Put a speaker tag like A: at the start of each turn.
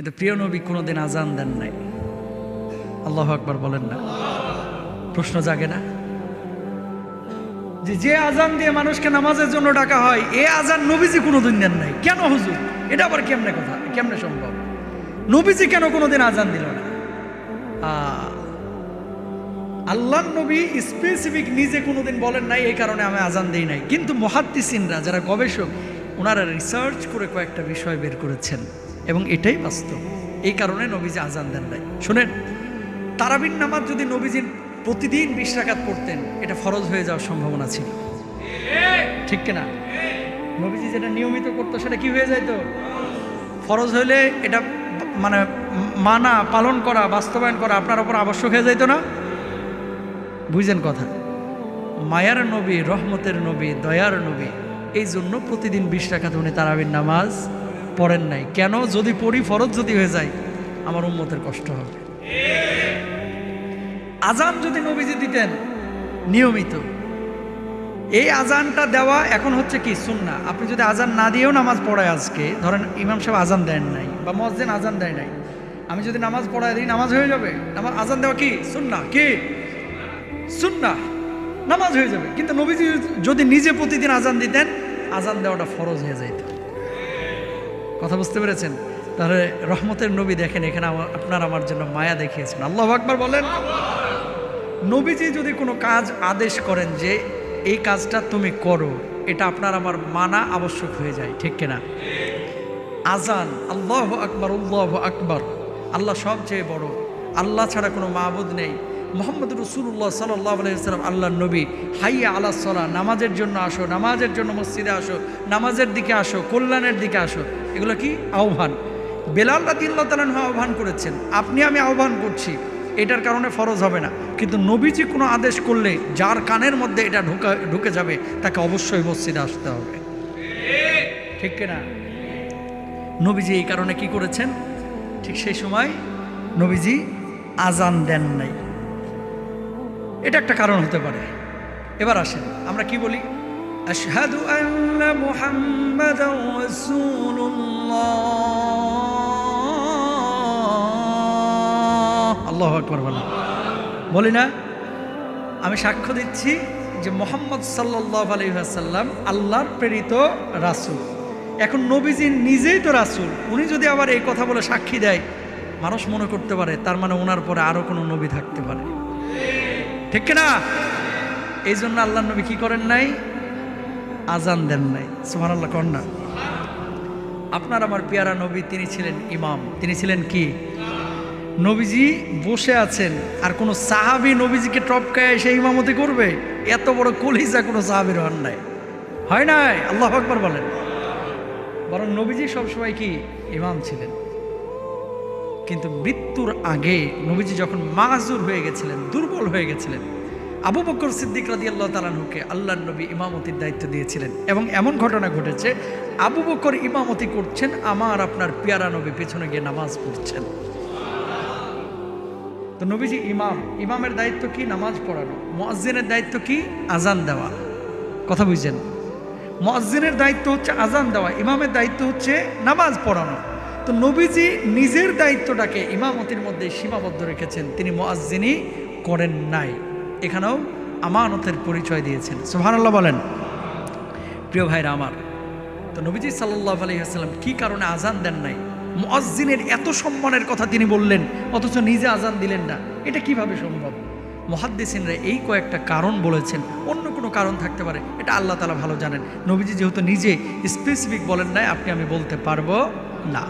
A: কিন্তু প্রিয় নবী কোনোদিন আজান দেন নাই। আল্লাহ আকবার বলেন না। প্রশ্ন জাগে না? যে যে আজান দিয়ে মানুষকে নামাজের জন্য ডাকা হয়, এ আজান নবীজি কোনোদিন দেন নাই। কেন হুজুর? এটা আবার কেমনে কথা? কেমনে সম্ভব? নবীজি কেন কোনোদিন আজান দিল না? আল্লাহ নবী স্পেসিফিক নিজে কোনোদিন বলেন নাই, এই কারণে আমি আজান দিই নাই। কিন্তু মহাদ্দিসিনরা, যারা গবেষক, ওনারা রিসার্চ করে কয়েকটা বিষয় বের করেছেন। এবং এটাই বাস্তব। এই কারণে নবীজি আজান দেন নাই। শুনেন, তারাবিন নামাজ যদি নবীজির প্রতিদিন বিশ রাকাত পড়তেন, এটা ফরজ হয়ে যাওয়ার সম্ভাবনা ছিল। ঠিক কিনা? নবীজি যেটা নিয়মিত করতো, সেটা কি হয়ে যাইতো? ফরজ হইলে এটা মানে মানা, পালন করা, বাস্তবায়ন করা আপনার ওপর আবশ্যক হয়ে যাইতো না? বুঝছেন কথা। মায়ার নবী, রহমতের নবী, দয়ার নবী, এই জন্য প্রতিদিন বিশ টাকাতে উনি তারাবির নামাজ পড়েন নাই। কেন? যদি পড়ি, ফরজ যদি হয়ে যায়, আমার উম্মতের কষ্ট হবে। আজান যদি নবীজি দিতেন, নিয়মিত। এই আজানটা দেওয়া এখন হচ্ছে কি? সুন্না আপনি যদি আজান না দিয়েও নামাজ পড়ায় আজকে, ধরেন ইমাম সাহেব আজান দেন নাই, বা মসজিদ আজান দেয় নাই, আমি যদি নামাজ পড়ায় দিই, নামাজ হয়ে যাবে? নামাজ আজান দেওয়া কি? সুন্না কি? সুন্না নামাজ হয়ে যাবে। কিন্তু নবীজি যদি নিজে প্রতিদিন আজান দিতেন আজান দেওয়াটা ফরজ হয়ে যাইত। কথা বুঝতে পেরেছেন? তাহলে রহমতের নবী দেখেন, এখানে আপনার আমার জন্য মায়া দেখিয়েছেন। আল্লাহ আকবার বলেন। নবীজি যদি কোনো কাজ আদেশ করেন যে, এই কাজটা তুমি করো, এটা আপনার আমার মানা আবশ্যক হয়ে যায়। ঠিক কিনা? আজান, আল্লাহ আকবর উল্লাহ আকবর। আল্লাহ সবচেয়ে বড়। আল্লাহ ছাড়া কোনো মাহবুদ নেই। মোহাম্মদ রসুল্লাহ সাল্লাহ আলাইসালাম আল্লাহ নবী, হাইয়া আল্লাহ সাল্লাহ নামাজের জন্য আসো, নামাজের জন্য মসজিদে আসো, নামাজের দিকে আসো, কল্যাণের দিকে আসো। এগুলো কি? আহ্বান। বেলাল রাদিল্লাহ তালাহ আহ্বান করেছেন, আপনি আমি আহ্বান করছি, এটার কারণে ফরজ হবে না। কিন্তু নবীজি কোনো আদেশ করলে, যার কানের মধ্যে এটা ঢুকা, ঢুকে যাবে, তাকে অবশ্যই মসজিদে আসতে হবে। ঠিক কিনা? নবীজি এই কারণে কি করেছেন? ঠিক সেই সময় নবীজি আজান দেন নাই। এটা একটা কারণ হতে পারে। এবার আসেন, আমরা কি বলি? আল্লাহু আকবার বলেন। বলি না? আমি সাক্ষ্য দিচ্ছি যে মোহাম্মদ সাল্লাহ আলহিহাসাল্লাম আল্লাহর প্রেরিত রাসূল। এখন নবীজি নিজেই তো রাসূল। উনি যদি আবার এই কথা বলে সাক্ষী দেয়, মানুষ মনে করতে পারে, তার মানে ওনার পরে আরও কোনো নবী থাকতে পারে। ঠিক না এই জন্য আল্লাহ নবী কি করেন নাই? আজান দেন নাই। সুমান আল্লাহ কর না। আপনার আমার পেয়ারা নবী, তিনি ছিলেন ইমাম। তিনি ছিলেন কি? নবীজি বসে আছেন, আর কোনো সাহাবি নবীজিকে টপকায় এসে ইমামতি করবে? এত বড় কলিজা কোনো সাহাবির হন নাই। হয় নাই? আল্লাহ আকবর বলেন। বরং নবীজি সবসময় কি? ইমাম ছিলেন। কিন্তু মৃত্যুর আগে নবীজি যখন মাজুর হয়ে গেছিলেন, দুর্বল হয়ে গেছিলেন, আবু বকর সিদ্দিক রাদি আল্লাহ তালাহুকে আল্লাহ নবী ইমামতির দায়িত্ব দিয়েছিলেন এবং এমন ঘটনা ঘটেছে, আবু বকর ইমামতি করছেন, আমার আপনার পেয়ারা নবী পেছনে গিয়ে নামাজ পড়ছেন। তো নবীজি ইমাম, ইমামের দায়িত্ব কি? নামাজ পড়ানো। মুয়াজ্জিনের দায়িত্ব কি? আজান দেওয়া। কথা বুঝছেন? মুয়াজ্জিনের দায়িত্ব হচ্ছে আজান দেওয়া, ইমামের দায়িত্ব হচ্ছে নামাজ পড়ানো। তো নবীজি নিজের দায়িত্বটাকে ইমামতির মধ্যে সীমাবদ্ধ রেখেছেন। তিনি মুয়াজ্জিনই করেন নাই। এখানেও আমানতের পরিচয় দিয়েছেন। সুবহানাল্লাহ বলেন, প্রিয় ভাইরা আমার, তো নবীজি সাল্লাহ আলহিহাস্লাম কী কারণে আজান দেন নাই? মুয়াজ্জিনের এত সম্মানের কথা তিনি বললেন, অথচ নিজে আজান দিলেন না। এটা কীভাবে সম্ভব? মহাদ্দেসিনরা এই কয়েকটা কারণ বলেছেন। অন্য কোনো কারণ থাকতে পারে, এটা আল্লাহ তালা ভালো জানেন। নবীজি যেহেতু নিজে স্পেসিফিক বলেন নাই, আপনি আমি বলতে পারব না।